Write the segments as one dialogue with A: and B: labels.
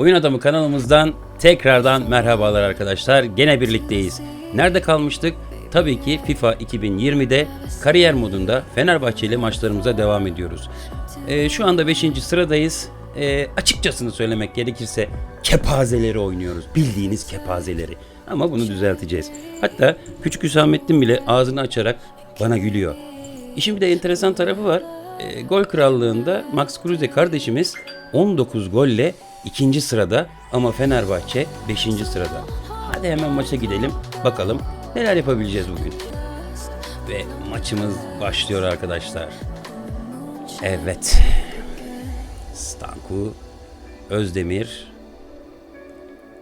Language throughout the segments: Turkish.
A: Oyun Adamı kanalımızdan tekrardan merhabalar arkadaşlar. Gene birlikteyiz. Nerede kalmıştık? Tabii ki FIFA 2020'de kariyer modunda Fenerbahçe ile maçlarımıza devam ediyoruz. Ee, şu anda 5. sıradayız. Ee, açıkçasını söylemek gerekirse kepazeleri oynuyoruz. Bildiğiniz kepazeleri. Ama bunu düzelteceğiz. Hatta Küçük Hüsamettin bile ağzını açarak bana gülüyor. İşin bir de enteresan tarafı var. E, gol krallığında Max Kruse kardeşimiz 19 golle ikinci sırada ama Fenerbahçe 5. sırada. Hadi hemen maça gidelim. Bakalım neler yapabileceğiz bugün. Ve maçımız başlıyor arkadaşlar. Evet. Stanku, Özdemir,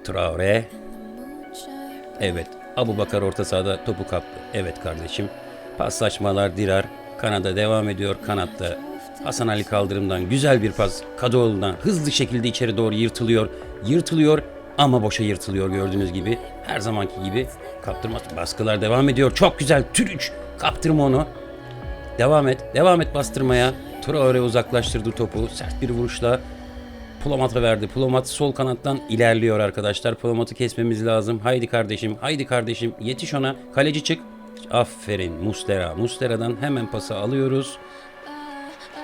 A: Traore. Evet. Abu Bakar orta sahada topu kaptı. Evet kardeşim. Paslaşmalar Dirar. Kanada devam ediyor. Kanatta Hasan Ali Kaldırım'dan güzel bir pas. Kadıoğlu'ndan hızlı şekilde içeri doğru yırtılıyor. Yırtılıyor ama boşa yırtılıyor gördüğünüz gibi. Her zamanki gibi kaptırma baskılar devam ediyor. Çok güzel. Türüç. Kaptırma onu. Devam et. Devam et bastırmaya. Traore uzaklaştırdı topu. Sert bir vuruşla Plomat'a verdi. Plomat sol kanattan ilerliyor arkadaşlar. Plomat'ı kesmemiz lazım. Haydi kardeşim, haydi kardeşim. Yetiş ona. Kaleci çık. Aferin Mustera. Mustera'dan hemen pası alıyoruz.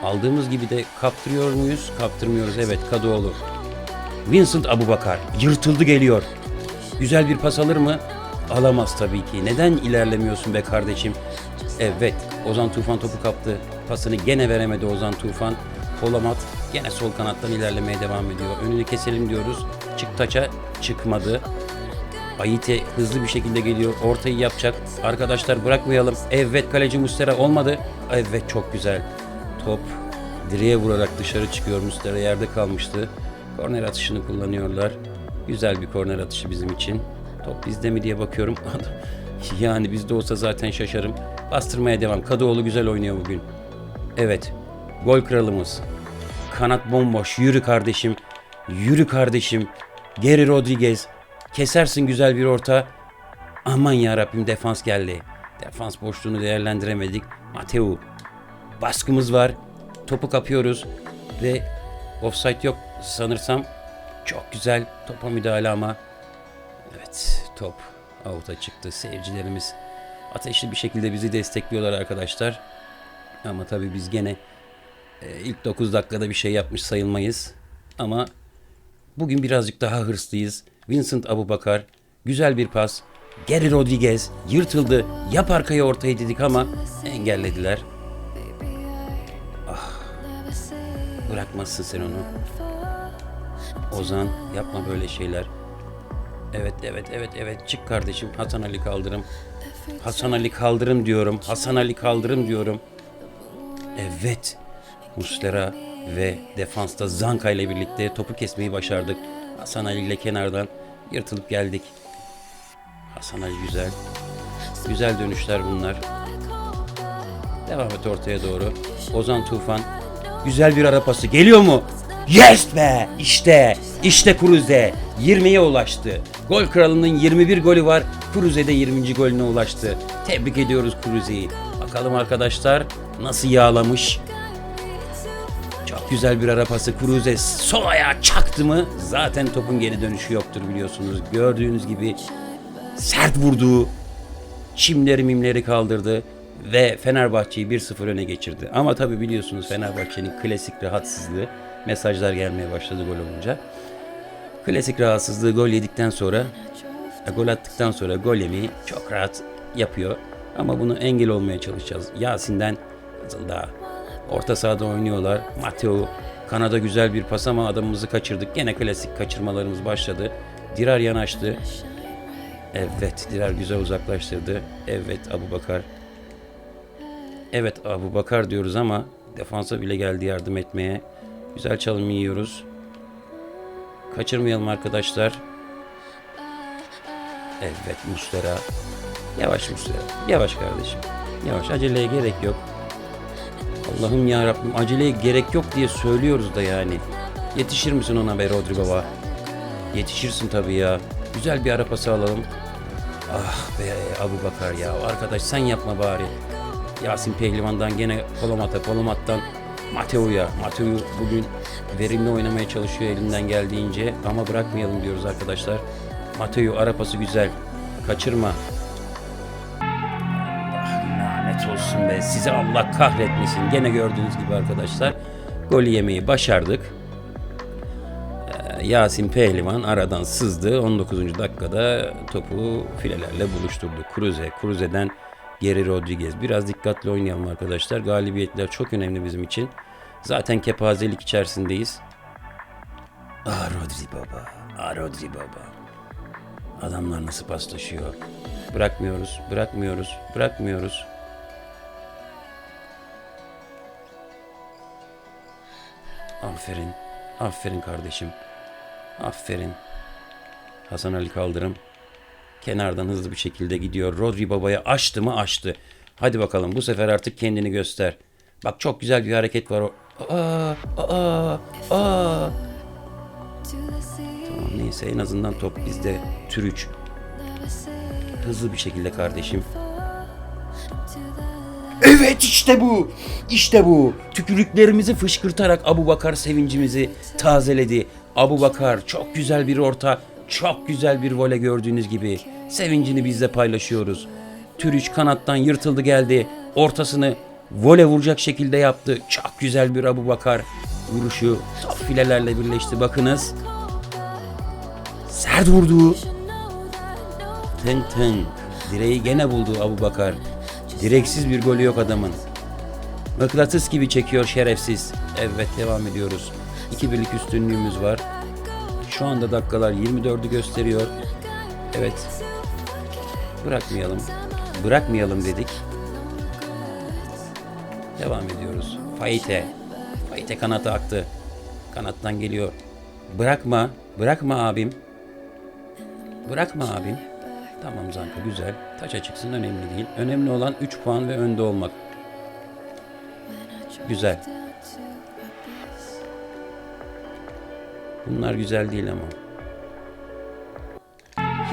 A: Aldığımız gibi de kaptırıyor muyuz? Kaptırmıyoruz. Evet Kadıoğlu. Vincent Abubakar. Yırtıldı geliyor. Güzel bir pas alır mı? Alamaz tabii ki. Neden ilerlemiyorsun be kardeşim? Evet. Ozan Tufan topu kaptı. Pasını gene veremedi Ozan Tufan. Polamat gene sol kanattan ilerlemeye devam ediyor. Önünü keselim diyoruz. Çık taça çıkmadı. Ayite hızlı bir şekilde geliyor. Ortayı yapacak. Arkadaşlar bırakmayalım. Evet kaleci Mustera olmadı. Evet çok güzel. Top direğe vurarak dışarı çıkıyor. Mustera yerde kalmıştı. Korner atışını kullanıyorlar. Güzel bir korner atışı bizim için. Top bizde mi diye bakıyorum. yani bizde olsa zaten şaşarım. Bastırmaya devam. Kadıoğlu güzel oynuyor bugün. Evet. Gol kralımız. Kanat bomboş. Yürü kardeşim. Yürü kardeşim. Geri Rodriguez. Kesersin güzel bir orta. Aman ya Rabbim defans geldi. Defans boşluğunu değerlendiremedik. Mateu. Baskımız var. Topu kapıyoruz. Ve offside yok sanırsam. Çok güzel. Topa müdahale ama. Evet top out'a çıktı. Seyircilerimiz ateşli bir şekilde bizi destekliyorlar arkadaşlar. Ama tabii biz gene e, ilk 9 dakikada bir şey yapmış sayılmayız. Ama bugün birazcık daha hırslıyız. Vincent Abubakar güzel bir pas. Geri Rodriguez yırtıldı. Yap arkaya ortayı dedik ama engellediler. Bırakmazsın sen onu. Ozan yapma böyle şeyler. Evet evet evet evet çık kardeşim Hasan Ali Kaldırım. Hasan Ali Kaldırım diyorum. Hasan Ali Kaldırım diyorum. Evet. Muslera ve defansta Zanka ile birlikte topu kesmeyi başardık. Hasan Ali ile kenardan yırtılıp geldik. Hasan Ali güzel. Güzel dönüşler bunlar. Devam et ortaya doğru. Ozan Tufan. Güzel bir ara pası. Geliyor mu? Yes be! İşte, işte Cruze 20'ye ulaştı. Gol kralının 21 golü var. Cruze de 20. golüne ulaştı. Tebrik ediyoruz Cruze'yi. Bakalım arkadaşlar nasıl yağlamış. Çok güzel bir ara pası. Cruze sol ayağı çaktı mı zaten topun geri dönüşü yoktur biliyorsunuz. Gördüğünüz gibi sert vurduğu çimleri mimleri kaldırdı ve Fenerbahçe'yi 1-0 öne geçirdi. Ama tabi biliyorsunuz Fenerbahçe'nin klasik rahatsızlığı mesajlar gelmeye başladı gol olunca. Klasik rahatsızlığı gol yedikten sonra e, gol attıktan sonra gol yemeyi çok rahat yapıyor. Ama bunu engel olmaya çalışacağız. Yasin'den daha orta sahada oynuyorlar. Mateo Kanada güzel bir pas ama adamımızı kaçırdık. Gene klasik kaçırmalarımız başladı. Dirar yanaştı. Evet Dirar güzel uzaklaştırdı. Evet Abu Bakar. Evet Abu Bakar diyoruz ama defansa bile geldi yardım etmeye. Güzel çalım yiyoruz. Kaçırmayalım arkadaşlar. Evet Muslera. Yavaş Muslera. Yavaş kardeşim. Yavaş aceleye gerek yok. Allah'ım ya Rabbim aceleye gerek yok diye söylüyoruz da yani. Yetişir misin ona be Rodri baba? Yetişirsin tabii ya. Güzel bir ara pası alalım. Ah be Abu Bakar ya. Arkadaş sen yapma bari. Yasin Pehlivan'dan gene Polomat'a, Polomat'tan Mateo'ya. Mateo bugün verimli oynamaya çalışıyor elinden geldiğince ama bırakmayalım diyoruz arkadaşlar. Mateo ara pası güzel. Kaçırma. Allah lanet olsun be. Size Allah kahretmesin. Gene gördüğünüz gibi arkadaşlar golü yemeyi başardık. Ee, Yasin Pehlivan aradan sızdı. 19. dakikada topu filelerle buluşturdu. Cruze, Cruze'den geri Rodriguez. Biraz dikkatli oynayalım arkadaşlar. Galibiyetler çok önemli bizim için. Zaten kepazelik içerisindeyiz. Ah Rodri baba. Ah Rodri baba. Adamlar nasıl paslaşıyor. Bırakmıyoruz, bırakmıyoruz, bırakmıyoruz. Aferin, aferin kardeşim. Aferin. Hasan Ali Kaldırım. Kenardan hızlı bir şekilde gidiyor. Rodri Baba'ya açtı mı açtı. Hadi bakalım bu sefer artık kendini göster. Bak çok güzel bir hareket var. Aa, aa, aa. Tamam neyse en azından top bizde. Türüç. Hızlı bir şekilde kardeşim. Evet işte bu. İşte bu. Tükürüklerimizi fışkırtarak Abu Bakar sevincimizi tazeledi. Abu Bakar çok güzel bir orta, çok güzel bir vole gördüğünüz gibi. Sevincini bizle paylaşıyoruz. Türüç kanattan yırtıldı geldi. Ortasını vole vuracak şekilde yaptı. Çok güzel bir Abu Bakar vuruşu. Top filelerle birleşti bakınız. Sert vurdu. Tın tın. Direği gene buldu Abu Bakar. Direksiz bir golü yok adamın. Mıknatıs gibi çekiyor şerefsiz. Evet devam ediyoruz. 2 birlik üstünlüğümüz var. Şu anda dakikalar 24'ü gösteriyor. Evet. Bırakmayalım. Bırakmayalım dedik. Devam ediyoruz. Faite. Faite kanata aktı. Kanattan geliyor. Bırakma. Bırakma abim. Bırakma abim. Tamam Zanka güzel. Taça çıksın önemli değil. Önemli olan 3 puan ve önde olmak. Güzel. Bunlar güzel değil ama.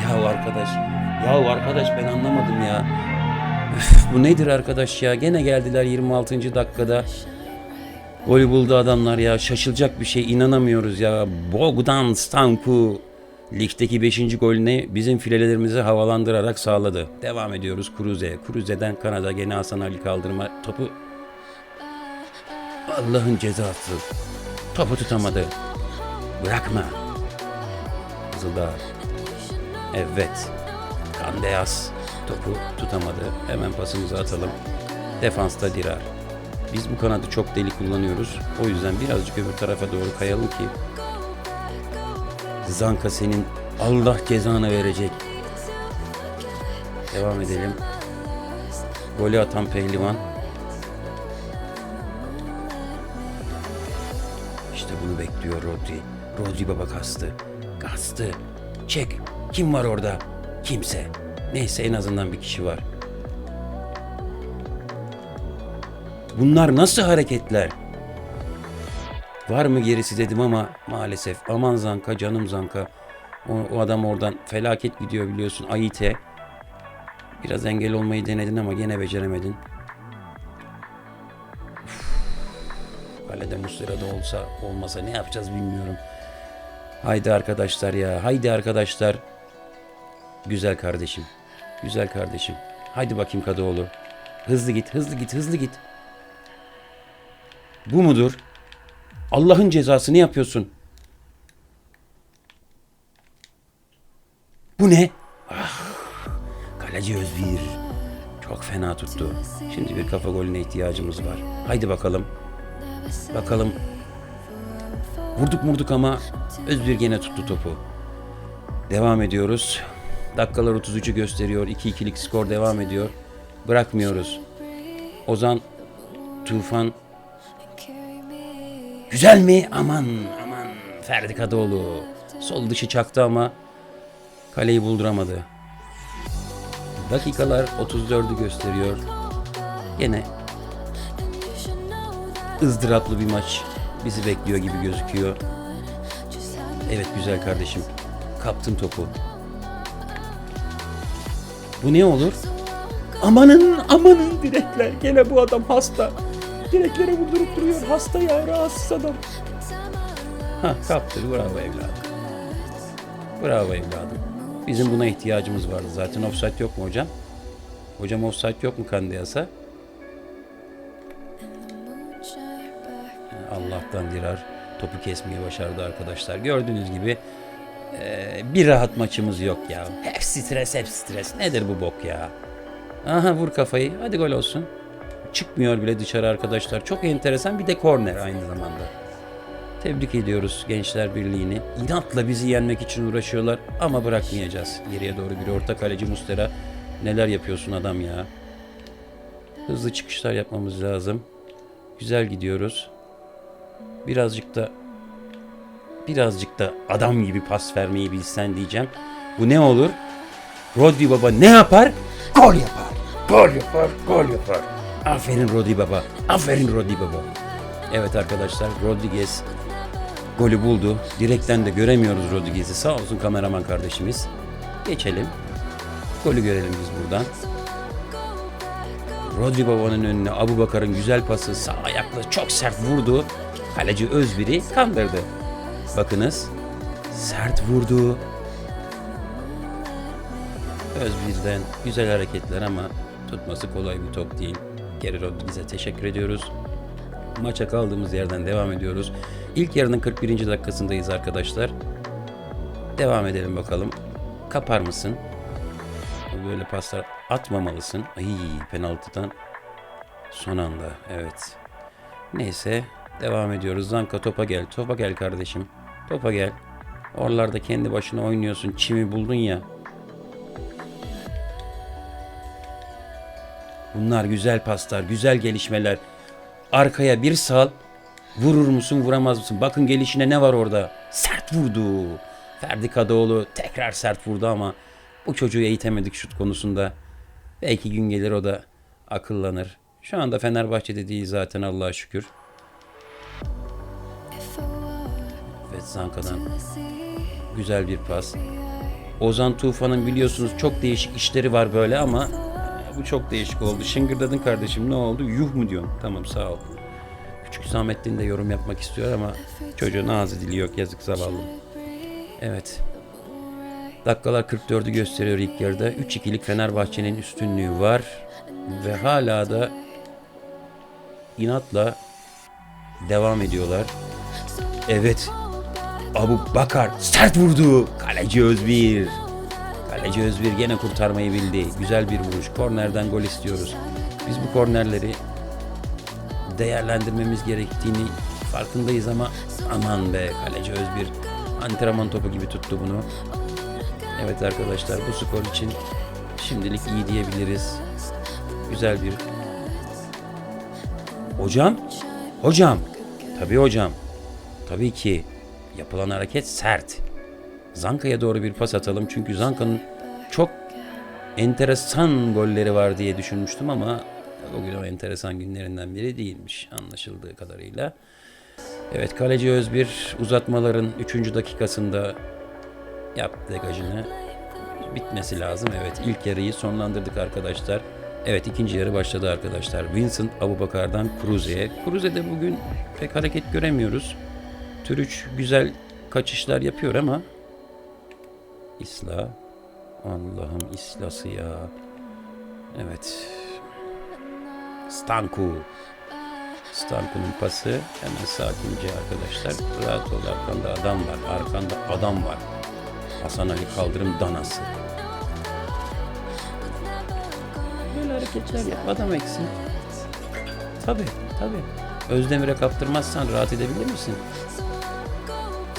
A: Ya arkadaş. Ya arkadaş ben anlamadım ya. Üf, bu nedir arkadaş ya? Gene geldiler 26. dakikada. Golü buldu adamlar ya. Şaşılacak bir şey. inanamıyoruz ya. Bogdan Stanku ligdeki 5. golünü bizim filelerimizi havalandırarak sağladı. Devam ediyoruz Cruze. Cruze'den Kanada gene Hasan Ali kaldırma topu. Allah'ın cezası. Topu tutamadı. Bırakma. Zıldar. Evet. Kandeyas topu tutamadı. Hemen pasımızı atalım. Defansta Dirar. Biz bu kanadı çok deli kullanıyoruz. O yüzden birazcık öbür tarafa doğru kayalım ki Zanka senin Allah cezanı verecek. Devam edelim. Golü atan pehlivan. İşte bunu bekliyor Rodri. Rodri baba kastı. Kastı. Çek. Kim var orada? Kimse. Neyse en azından bir kişi var. Bunlar nasıl hareketler? Var mı gerisi dedim ama maalesef. Aman Zanka, canım Zanka. O, o adam oradan felaket gidiyor biliyorsun. Ayite. Biraz engel olmayı denedin ama gene beceremedin. Kalede Muslera da olsa olmasa ne yapacağız bilmiyorum. Haydi arkadaşlar ya. Haydi arkadaşlar. Güzel kardeşim. Güzel kardeşim. Haydi bakayım Kadıoğlu. Hızlı git, hızlı git, hızlı git. Bu mudur? Allah'ın cezası ne yapıyorsun? Bu ne? Ah, kaleci Özbir. Çok fena tuttu. Şimdi bir kafa golüne ihtiyacımız var. Haydi bakalım. Bakalım. Vurduk vurduk ama Özbir gene tuttu topu. Devam ediyoruz. Dakikalar 33'ü gösteriyor. 2-2'lik skor devam ediyor. Bırakmıyoruz. Ozan, Tufan, Güzel mi? Aman aman. Ferdi Kadıoğlu. Sol dışı çaktı ama kaleyi bulduramadı. Dakikalar 34'ü gösteriyor. Yine ızdıraplı bir maç bizi bekliyor gibi gözüküyor. Evet güzel kardeşim. Kaptın topu. Bu ne olur? Amanın amanın direkler. Gene bu adam hasta. direklere vurdurup duruyor. Hasta ya rahatsız adam. Ha kaptır bravo evladım. Bravo evladım. Bizim buna ihtiyacımız vardı zaten. Offside yok mu hocam? Hocam offside yok mu Kandiyas'a? Allah'tan dirar topu kesmeyi başardı arkadaşlar. Gördüğünüz gibi eee, bir rahat maçımız yok ya. Hep stres hep stres. Nedir bu bok ya? Aha vur kafayı. Hadi gol olsun. Çıkmıyor bile dışarı arkadaşlar. Çok enteresan bir de korner aynı zamanda. Tebrik ediyoruz Gençler Birliği'ni. İnatla bizi yenmek için uğraşıyorlar ama bırakmayacağız. Geriye doğru bir orta kaleci Mustera. Neler yapıyorsun adam ya. Hızlı çıkışlar yapmamız lazım. Güzel gidiyoruz. Birazcık da birazcık da adam gibi pas vermeyi bilsen diyeceğim. Bu ne olur? Rodri Baba ne yapar? Gol yapar. Gol yapar, gol yapar. Aferin Rodri Baba. Aferin Rodri Baba. Evet arkadaşlar Rodriguez golü buldu. Direkten de göremiyoruz Rodriguez'i. Sağ olsun kameraman kardeşimiz. Geçelim. Golü görelim biz buradan. Rodri Baba'nın önüne Abu Bakar'ın güzel pası sağ ayakla çok sert vurdu. Kaleci Özbir'i kandırdı. Bakınız sert vurdu. Özbir'den güzel hareketler ama tutması kolay bir top değil. Geri Rodriguez'e teşekkür ediyoruz. Maça kaldığımız yerden devam ediyoruz. İlk yarının 41. dakikasındayız arkadaşlar. Devam edelim bakalım. Kapar mısın? Böyle paslar atmamalısın. Ay penaltıdan son anda evet. Neyse devam ediyoruz. Zanka topa gel. Topa gel kardeşim. Topa gel. Oralarda kendi başına oynuyorsun. Çimi buldun ya. Bunlar güzel paslar, güzel gelişmeler. Arkaya bir sal. Vurur musun, vuramaz mısın? Bakın gelişine ne var orada? Sert vurdu. Ferdi Kadıoğlu tekrar sert vurdu ama bu çocuğu eğitemedik şut konusunda. Belki gün gelir o da akıllanır. Şu anda Fenerbahçe'de değil zaten Allah'a şükür. Zanka'dan güzel bir pas. Ozan Tufan'ın biliyorsunuz çok değişik işleri var böyle ama bu çok değişik oldu. Şıngırdadın kardeşim ne oldu? Yuh mu diyorsun? Tamam sağ ol. Küçük Hüsamettin de yorum yapmak istiyor ama çocuğun ağzı dili yok yazık zavallı. Evet. Dakikalar 44'ü gösteriyor ilk yarıda. 3-2'lik Fenerbahçe'nin üstünlüğü var. Ve hala da inatla devam ediyorlar. Evet. Abu Bakar sert vurdu. Kaleci Özbir. Kaleci Özbir gene kurtarmayı bildi. Güzel bir vuruş. Kornerden gol istiyoruz. Biz bu kornerleri değerlendirmemiz gerektiğini farkındayız ama aman be kaleci Özbir antrenman topu gibi tuttu bunu. Evet arkadaşlar bu skor için şimdilik iyi diyebiliriz. Güzel bir Hocam? Hocam. Tabii hocam. Tabii ki yapılan hareket sert. Zanka'ya doğru bir pas atalım çünkü Zanka'nın çok enteresan golleri var diye düşünmüştüm ama bugün o enteresan günlerinden biri değilmiş anlaşıldığı kadarıyla. Evet kaleci Özbir uzatmaların 3. dakikasında yaptı degajını. Bitmesi lazım. Evet ilk yarıyı sonlandırdık arkadaşlar. Evet ikinci yarı başladı arkadaşlar. Vincent Abubakar'dan Cruze'ye. Cruze'de bugün pek hareket göremiyoruz. Türüç güzel kaçışlar yapıyor ama İsla Allah'ım İslası ya. Evet. Stanku. Stanku'nun pası hemen sakince arkadaşlar. Rahat ol arkanda adam var. Arkanda adam var. Hasan Ali Kaldırım danası. Böyle hareketler yap. Adam eksin. Tabi tabi. Özdemir'e kaptırmazsan rahat edebilir misin?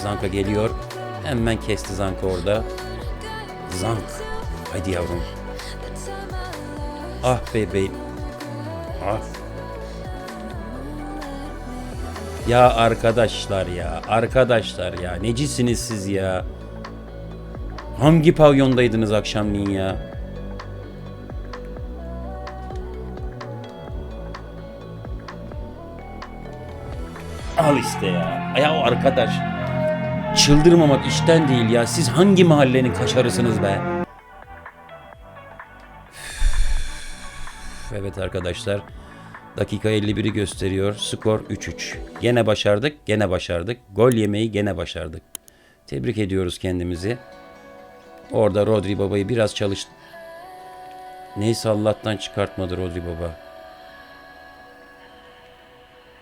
A: Zanka geliyor. Hemen kesti Zanka orada. Zank. Haydi yavrum. Ah bebeğim. Ah. Ya arkadaşlar ya. Arkadaşlar ya. Necisiniz siz ya. Hangi pavyondaydınız akşamleyin ya? Al işte ya. Ya o arkadaş. Çıldırmamak işten değil ya. Siz hangi mahallenin kaşarısınız be? Evet arkadaşlar. Dakika 51'i gösteriyor. Skor 3-3. Gene başardık, gene başardık. Gol yemeyi gene başardık. Tebrik ediyoruz kendimizi. Orada Rodri Baba'yı biraz çalış... Neyse Allah'tan çıkartmadı Rodri Baba.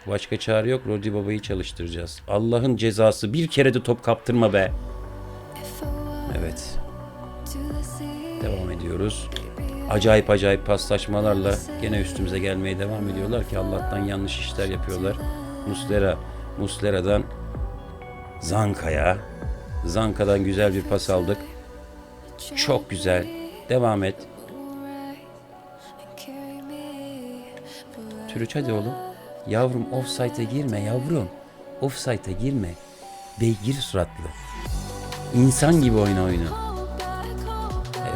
A: Başka çare yok. Rodri Baba'yı çalıştıracağız. Allah'ın cezası. Bir kere de top kaptırma be. Evet. Devam ediyoruz. Acayip acayip paslaşmalarla gene üstümüze gelmeye devam ediyorlar ki Allah'tan yanlış işler yapıyorlar. Muslera, Muslera'dan Zanka'ya. Zanka'dan güzel bir pas aldık. Çok güzel. Devam et. Türüç hadi oğlum. Yavrum offside'e girme yavrum. Offside'e girme. Beygir suratlı. İnsan gibi oyna oyunu.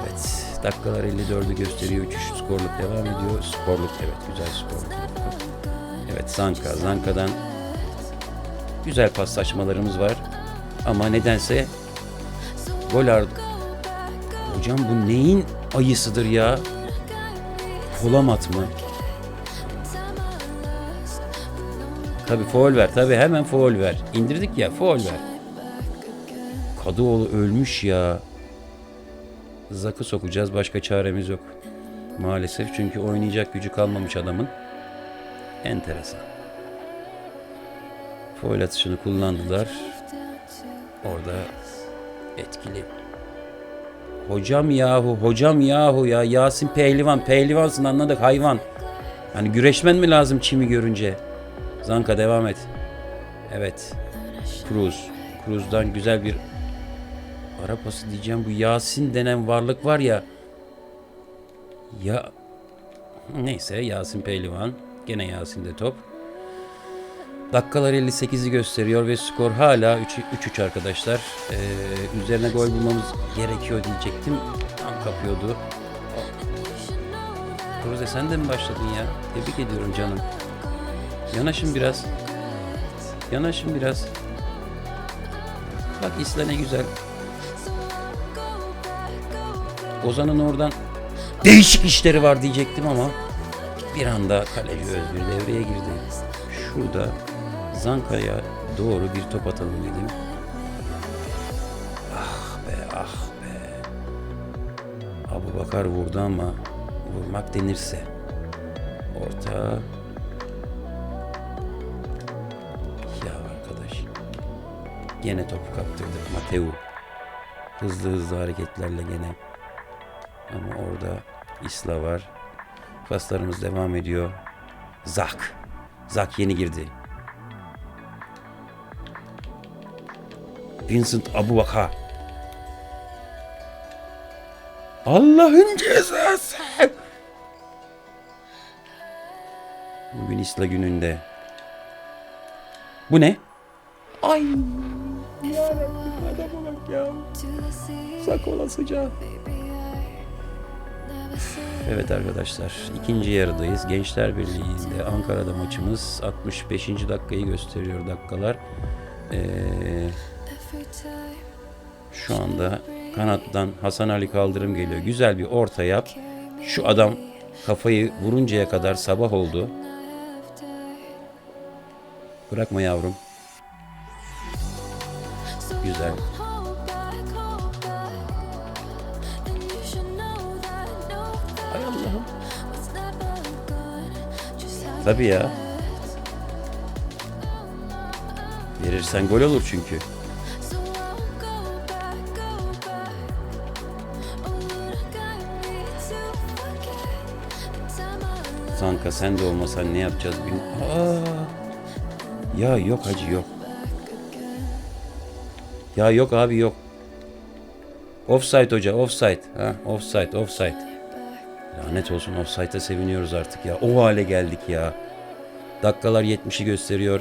A: Evet. Dakikalar 54'ü gösteriyor. 3-3 skorluk devam ediyor. Skorluk evet güzel skorluk. Evet Zanka. Zanka'dan güzel paslaşmalarımız var. Ama nedense gol ar- Hocam bu neyin ayısıdır ya? Folamat mı? Tabi foul ver. Tabi hemen foul ver. İndirdik ya foul ver. Kadıoğlu ölmüş ya. Zakı sokacağız. Başka çaremiz yok. Maalesef çünkü oynayacak gücü kalmamış adamın. Enteresan. Foul atışını kullandılar. Orada etkili. Hocam yahu, hocam yahu ya. Yasin pehlivan, pehlivansın anladık hayvan. Hani güreşmen mi lazım çimi görünce? Zanka devam et. Evet. Cruz. Cruz'dan güzel bir ara pası diyeceğim. Bu Yasin denen varlık var ya. Ya neyse Yasin Pehlivan. Gene Yasin'de top. Dakikalar 58'i gösteriyor ve skor hala 3-3 arkadaşlar. Ee, üzerine gol bulmamız gerekiyor diyecektim. Tam kapıyordu. Cruze sen de mi başladın ya? Tebrik ediyorum canım. Yanaşın biraz. Yanaşın biraz. Bak İsla ne güzel. Ozan'ın oradan değişik işleri var diyecektim ama bir anda kaleci Özgür devreye girdi. Şurada Zanka'ya doğru bir top atalım dedim. Ah be ah be. Abu Bakar vurdu ama vurmak denirse. Orta. Gene topu kaptırdık Mateu. Hızlı hızlı hareketlerle gene. Ama orada Isla var. Paslarımız devam ediyor. Zak. Zak yeni girdi. Vincent Abubakar. Allah'ın cezası. Bugün İsla gününde. Bu ne? Ay. Yarabbim adama bak ya. Sak olasıca. Evet arkadaşlar ikinci yarıdayız. Gençler Birliği'nde Ankara'da maçımız 65. dakikayı gösteriyor dakikalar. Ee, şu anda kanattan Hasan Ali Kaldırım geliyor. Güzel bir orta yap. Şu adam kafayı vuruncaya kadar sabah oldu. Bırakma yavrum. Güzel. Tabii ya. Verirsen gol olur çünkü. Sanka sen de olmasan ne yapacağız. Aa! Ya yok hacı yok. Ya yok abi yok. Offside hoca offside. Ha, offside offside. Lanet olsun offside'a seviniyoruz artık ya. O hale geldik ya. Dakikalar 70'i gösteriyor.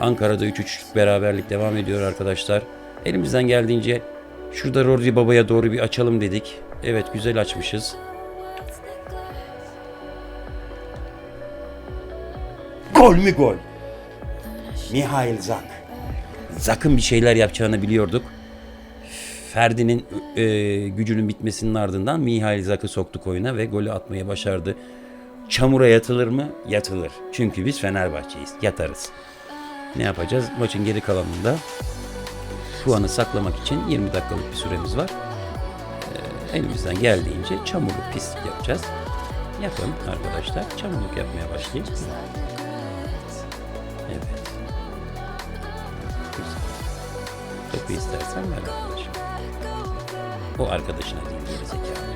A: Ankara'da 3-3 beraberlik devam ediyor arkadaşlar. Elimizden geldiğince şurada Rodri Baba'ya doğru bir açalım dedik. Evet güzel açmışız. Gol mü gol? Mihail Zak. Zak'ın bir şeyler yapacağını biliyorduk. Ferdi'nin e, gücünün bitmesinin ardından Mihail Zak'ı soktuk oyuna ve golü atmayı başardı. Çamura yatılır mı? Yatılır. Çünkü biz Fenerbahçe'yiz. Yatarız. Ne yapacağız? Maçın geri kalanında puanı saklamak için 20 dakikalık bir süremiz var. Ee, elimizden geldiğince çamurlu pislik yapacağız. Yapın arkadaşlar. Çamurluk yapmaya başlayın. Evet. İstersen ver arkadaşım. O arkadaşına değil geri zekalı.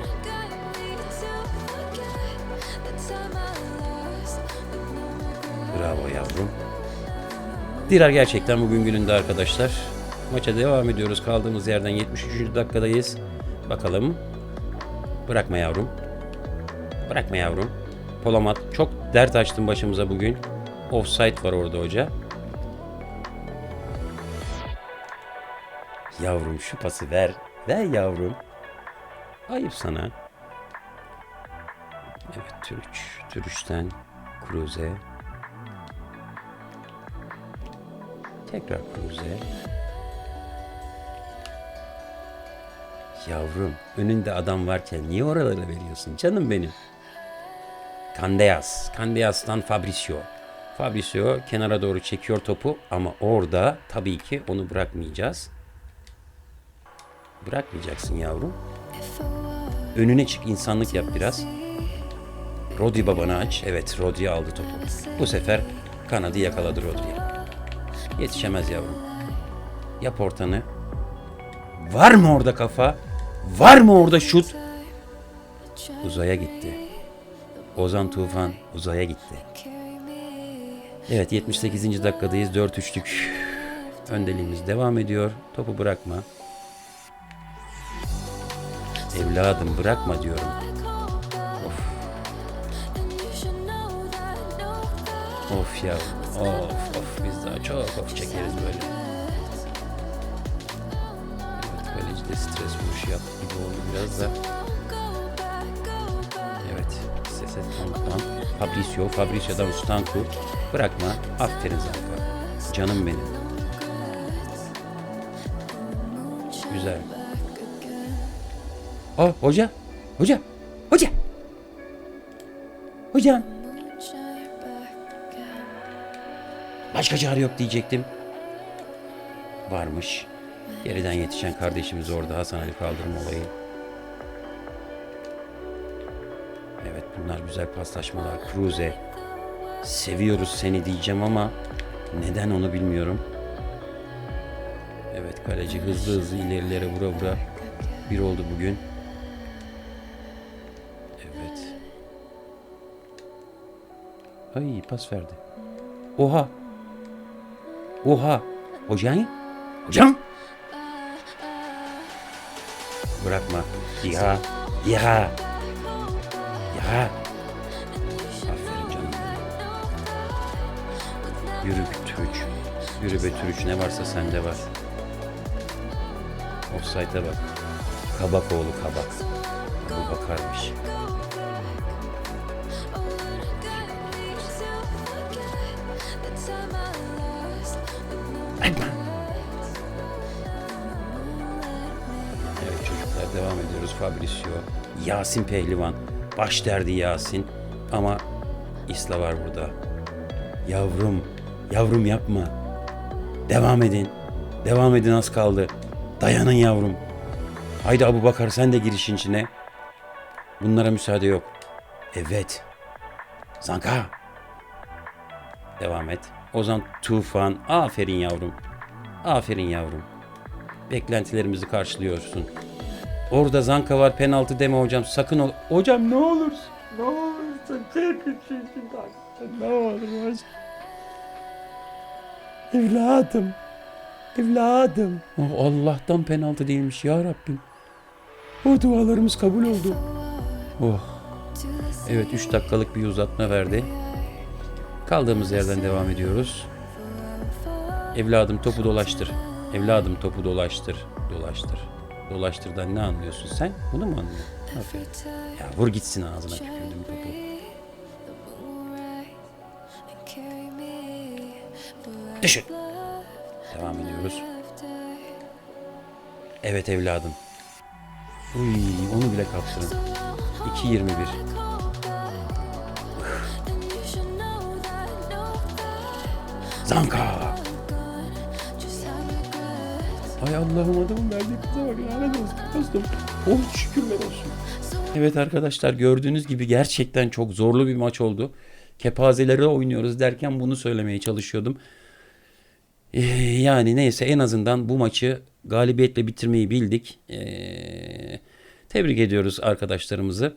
A: Bravo yavrum. Dirar gerçekten bugün gününde arkadaşlar. Maça devam ediyoruz. Kaldığımız yerden 73. dakikadayız. Bakalım. Bırakma yavrum. Bırakma yavrum. Polamat çok dert açtın başımıza bugün. Offside var orada hoca. Yavrum şu pası ver. Ver yavrum. Ayıp sana. Evet Türüç. Türüç'ten Cruze. Tekrar Cruze. Yavrum önünde adam varken niye oralara veriyorsun canım benim? Candeas. Candeas'tan Fabricio. Fabricio kenara doğru çekiyor topu ama orada tabii ki onu bırakmayacağız. Bırakmayacaksın yavrum. Önüne çık insanlık yap biraz. Rodri babanı aç. Evet Rodri aldı topu. Bu sefer kanadı yakaladı Rodri. Yetişemez yavrum. Yap ortanı. Var mı orada kafa? Var mı orada şut? Uzaya gitti. Ozan Tufan uzaya gitti. Evet 78. dakikadayız. 4-3'lük öndeliğimiz devam ediyor. Topu bırakma. Evladım bırakma diyorum. Of. Of ya. Of of biz daha çok of çekeriz böyle. Evet kaleci de stres vuruşu yaptı gibi oldu biraz da. Evet. Sese Tank'tan. Fabricio. Fabricio'dan Stanku. Bırakma. Aferin Zanka. Canım benim. Aa hoca. Hoca. Hoca. Hocam. Başka çare yok diyecektim. Varmış. Geriden yetişen kardeşimiz orada Hasan Ali kaldırma olayı. Evet bunlar güzel paslaşmalar. Cruze. Seviyoruz seni diyeceğim ama neden onu bilmiyorum. Evet kaleci hızlı hızlı ilerilere vura vura bir oldu bugün. Ay pas verdi. Oha. Oha. Hocam? Hocam? Bırakma. Ya. Ya. Ya. Aferin canım. Yürü be Türüç. Yürü be Türüç. Ne varsa sende var. Offside'e bak. Kabak oğlu kabak. Bu bakarmış. Fabricio, Yasin Pehlivan. Baş derdi Yasin. Ama İsla var burada. Yavrum, yavrum yapma. Devam edin. Devam edin az kaldı. Dayanın yavrum. Haydi Abu Bakar sen de gir içine. Bunlara müsaade yok. Evet. Zanka. Devam et. Ozan Tufan. Aferin yavrum. Aferin yavrum. Beklentilerimizi karşılıyorsun. Orada Zanka var penaltı deme hocam. Sakın ol. Hocam ne olursun. Ne olursun. Çek üçüncü. Ne olur hocam. Evladım. Evladım. Oh, Allah'tan penaltı değilmiş ya Rabbim. O dualarımız kabul oldu. Oh. Evet 3 dakikalık bir uzatma verdi. Kaldığımız yerden devam ediyoruz. Evladım topu dolaştır. Evladım topu dolaştır. Dolaştır dolaştırdan ne anlıyorsun sen? Bunu mu anlıyorsun? Aferin. Ya vur gitsin ağzına tükürdüm topu. Düşün. Devam ediyoruz. Evet evladım. Uy, onu bile kaptırın. 2.21. Zanka. Ay Allah'ım adamın verdiği kıza bak lanet olsun dostum. Oh şükürler olsun. Evet arkadaşlar gördüğünüz gibi gerçekten çok zorlu bir maç oldu. Kepazeleri oynuyoruz derken bunu söylemeye çalışıyordum. Ee, yani neyse en azından bu maçı galibiyetle bitirmeyi bildik. Ee, tebrik ediyoruz arkadaşlarımızı.